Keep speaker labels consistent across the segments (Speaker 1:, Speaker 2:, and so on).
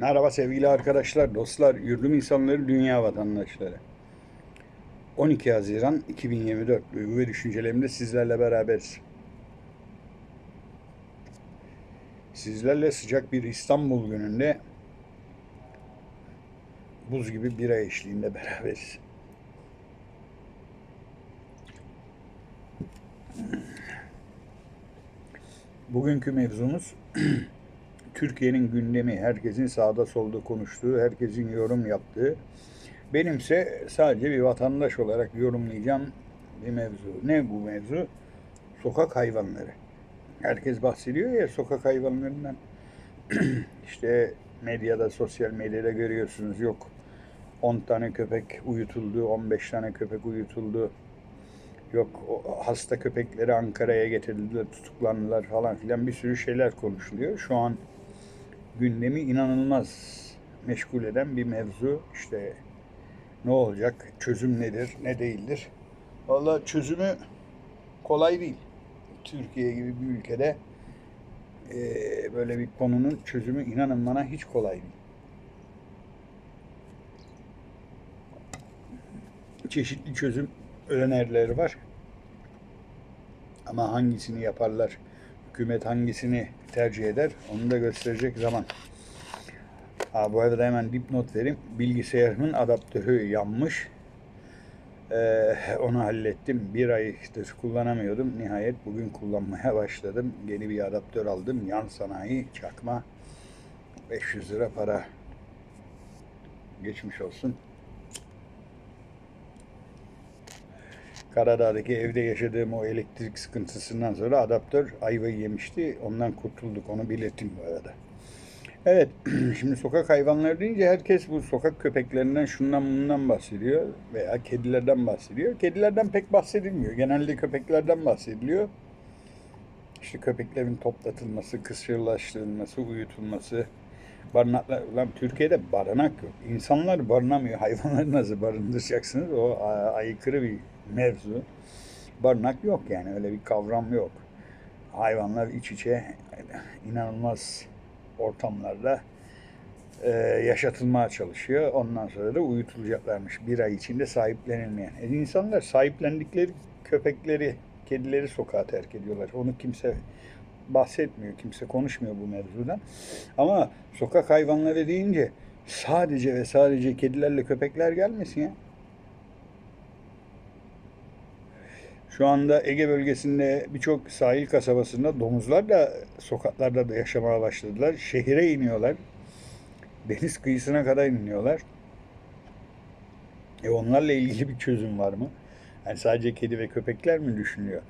Speaker 1: Merhaba sevgili arkadaşlar, dostlar, yurdum insanları, dünya vatandaşları. 12 Haziran 2024 duygu ve düşüncelerimde sizlerle beraberiz. Sizlerle sıcak bir İstanbul gününde buz gibi bira eşliğinde beraberiz. Bugünkü mevzumuz Türkiye'nin gündemi, herkesin sağda solda konuştuğu, herkesin yorum yaptığı. Benimse sadece bir vatandaş olarak yorumlayacağım bir mevzu. Ne bu mevzu? Sokak hayvanları. Herkes bahsediyor ya sokak hayvanlarından. işte medyada, sosyal medyada görüyorsunuz. Yok 10 tane köpek uyutuldu, 15 tane köpek uyutuldu. Yok hasta köpekleri Ankara'ya getirildiler, tutuklandılar falan filan bir sürü şeyler konuşuluyor. Şu an gündemi inanılmaz meşgul eden bir mevzu. İşte ne olacak, çözüm nedir, ne değildir. Valla çözümü kolay değil. Türkiye gibi bir ülkede eee, böyle bir konunun çözümü inanın bana hiç kolay değil. Çeşitli çözüm önerileri var. Ama hangisini yaparlar, hükümet hangisini tercih eder onu da gösterecek zaman. Ha, bu arada hemen dipnot vereyim. Bilgisayarımın adaptörü yanmış. Ee, onu hallettim. Bir aydır kullanamıyordum. Nihayet bugün kullanmaya başladım. Yeni bir adaptör aldım. Yan sanayi çakma. 500 lira para. Geçmiş olsun. Karadağ'daki evde yaşadığım o elektrik sıkıntısından sonra adaptör ayvayı yemişti. Ondan kurtulduk. Onu belirttim bu arada. Evet, şimdi sokak hayvanları deyince herkes bu sokak köpeklerinden şundan bundan bahsediyor veya kedilerden bahsediyor. Kedilerden pek bahsedilmiyor. Genelde köpeklerden bahsediliyor. İşte köpeklerin toplatılması, kısırlaştırılması, uyutulması, barınaklar. Ulan Türkiye'de barınak yok. İnsanlar barınamıyor. Hayvanları nasıl barındıracaksınız? O aykırı bir mevzu. Barınak yok yani. Öyle bir kavram yok. Hayvanlar iç içe inanılmaz ortamlarda e, yaşatılmaya çalışıyor. Ondan sonra da uyutulacaklarmış. Bir ay içinde sahiplenilmeyen. E, insanlar sahiplendikleri köpekleri, kedileri sokağa terk ediyorlar. Onu kimse bahsetmiyor, kimse konuşmuyor bu mevzudan. Ama sokak hayvanları deyince sadece ve sadece kedilerle köpekler gelmesin ya. Şu anda Ege bölgesinde birçok sahil kasabasında domuzlar da sokaklarda da yaşamaya başladılar. Şehire iniyorlar. Deniz kıyısına kadar iniyorlar. E onlarla ilgili bir çözüm var mı? Yani sadece kedi ve köpekler mi düşünüyor?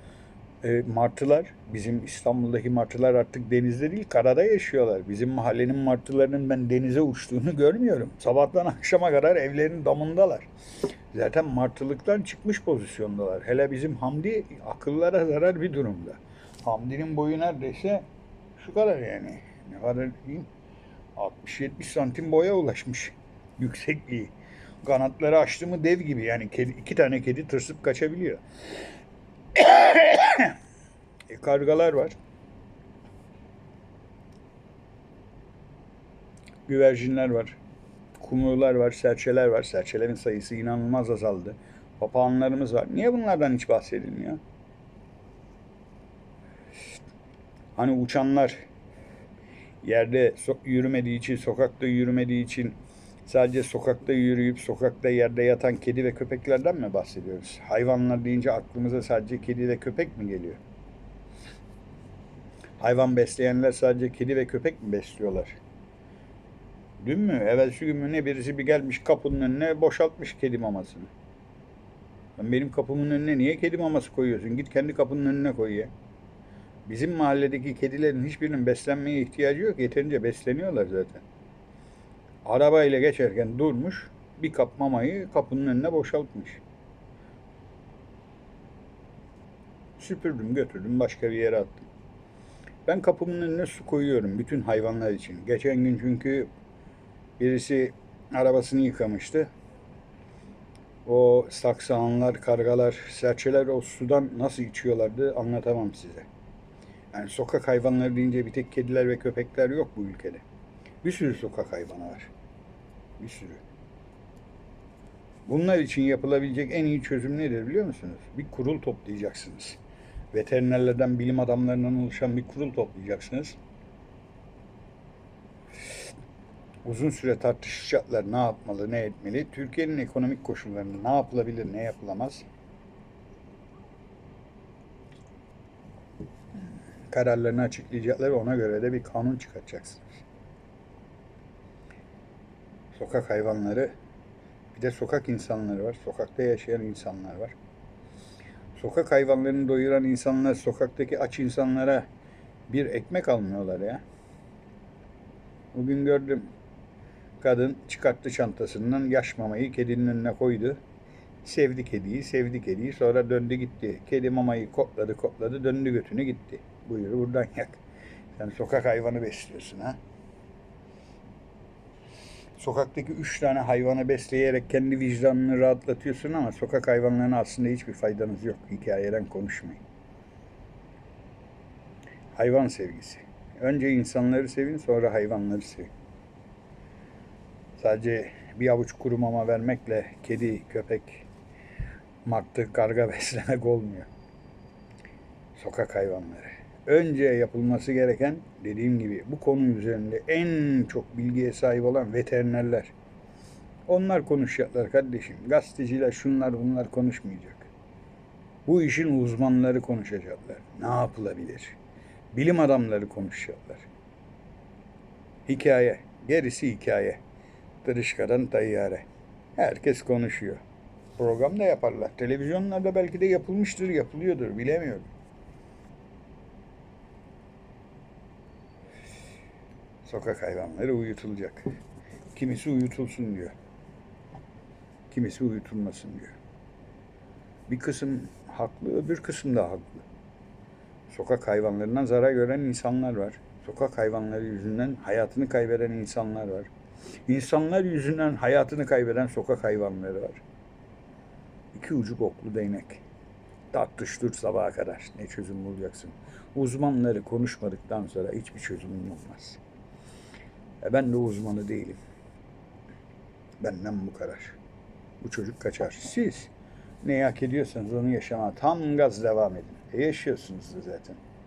Speaker 1: E, martılar, bizim İstanbul'daki martılar artık denizde değil, karada yaşıyorlar. Bizim mahallenin martılarının ben denize uçtuğunu görmüyorum. Sabahtan akşama kadar evlerin damındalar. Zaten martılıktan çıkmış pozisyondalar. Hele bizim Hamdi akıllara zarar bir durumda. Hamdi'nin boyu neredeyse şu kadar yani. Ne kadar diyeyim? 60-70 santim boya ulaşmış yüksekliği. Kanatları açtı mı dev gibi yani kedi, iki tane kedi tırsıp kaçabiliyor. e, kargalar var. Güvercinler var. Kumrular var, serçeler var. Serçelerin sayısı inanılmaz azaldı. Papağanlarımız var. Niye bunlardan hiç bahsedilmiyor? Hani uçanlar yerde so- yürümediği için, sokakta yürümediği için sadece sokakta yürüyüp sokakta yerde yatan kedi ve köpeklerden mi bahsediyoruz? Hayvanlar deyince aklımıza sadece kedi ve köpek mi geliyor? Hayvan besleyenler sadece kedi ve köpek mi besliyorlar? Dün mü? Evvelsi gün mü ne birisi bir gelmiş kapının önüne boşaltmış kedi mamasını. Lan benim kapımın önüne niye kedi maması koyuyorsun? Git kendi kapının önüne koy ya. Bizim mahalledeki kedilerin hiçbirinin beslenmeye ihtiyacı yok. Yeterince besleniyorlar zaten. Arabayla geçerken durmuş, bir kap mamayı kapının önüne boşaltmış. Süpürdüm, götürdüm, başka bir yere attım. Ben kapımın önüne su koyuyorum bütün hayvanlar için. Geçen gün çünkü birisi arabasını yıkamıştı. O saksanlar, kargalar, serçeler o sudan nasıl içiyorlardı anlatamam size. Yani sokak hayvanları deyince bir tek kediler ve köpekler yok bu ülkede. Bir sürü sokak hayvanı var. Bir sürü. Bunlar için yapılabilecek en iyi çözüm nedir biliyor musunuz? Bir kurul toplayacaksınız. Veterinerlerden, bilim adamlarından oluşan bir kurul toplayacaksınız. Uzun süre tartışacaklar ne yapmalı, ne etmeli. Türkiye'nin ekonomik koşullarında ne yapılabilir, ne yapılamaz. Kararlarını açıklayacaklar. Ona göre de bir kanun çıkartacaksınız. Sokak hayvanları, bir de sokak insanları var. Sokakta yaşayan insanlar var. Sokak hayvanlarını doyuran insanlar sokaktaki aç insanlara bir ekmek almıyorlar ya. Bugün gördüm. Kadın çıkarttı çantasından yaş mamayı kedinin önüne koydu. Sevdi kediyi, sevdi kediyi. Sonra döndü gitti. Kedi mamayı kokladı, kokladı, döndü götünü gitti. Buyur buradan yak. Sen sokak hayvanı besliyorsun ha. Sokaktaki üç tane hayvanı besleyerek kendi vicdanını rahatlatıyorsun ama sokak hayvanlarına aslında hiçbir faydanız yok. Hikayeden konuşmayın. Hayvan sevgisi. Önce insanları sevin sonra hayvanları sevin. Sadece bir avuç kuru mama vermekle kedi, köpek, martı, karga beslemek olmuyor. Sokak hayvanları. Önce yapılması gereken dediğim gibi bu konu üzerinde en çok bilgiye sahip olan veterinerler. Onlar konuşacaklar kardeşim. Gazeteciler şunlar bunlar konuşmayacak. Bu işin uzmanları konuşacaklar. Ne yapılabilir? Bilim adamları konuşacaklar. Hikaye. Gerisi hikaye. Dırışkadan tayyare. Herkes konuşuyor. Program da yaparlar. Televizyonlarda belki de yapılmıştır, yapılıyordur. Bilemiyorum. Sokak hayvanları uyutulacak. Kimisi uyutulsun diyor. Kimisi uyutulmasın diyor. Bir kısım haklı, öbür kısım da haklı. Sokak hayvanlarından zarar gören insanlar var. Sokak hayvanları yüzünden hayatını kaybeden insanlar var. İnsanlar yüzünden hayatını kaybeden sokak hayvanları var. İki ucu oklu değnek. Tartıştır sabaha kadar. Ne çözüm bulacaksın? Uzmanları konuşmadıktan sonra hiçbir çözümün olmaz. E ben de uzmanı değilim. Benden bu kadar. Bu çocuk kaçar. Siz ne hak ediyorsanız onu yaşamaya tam gaz devam edin. E yaşıyorsunuz da zaten.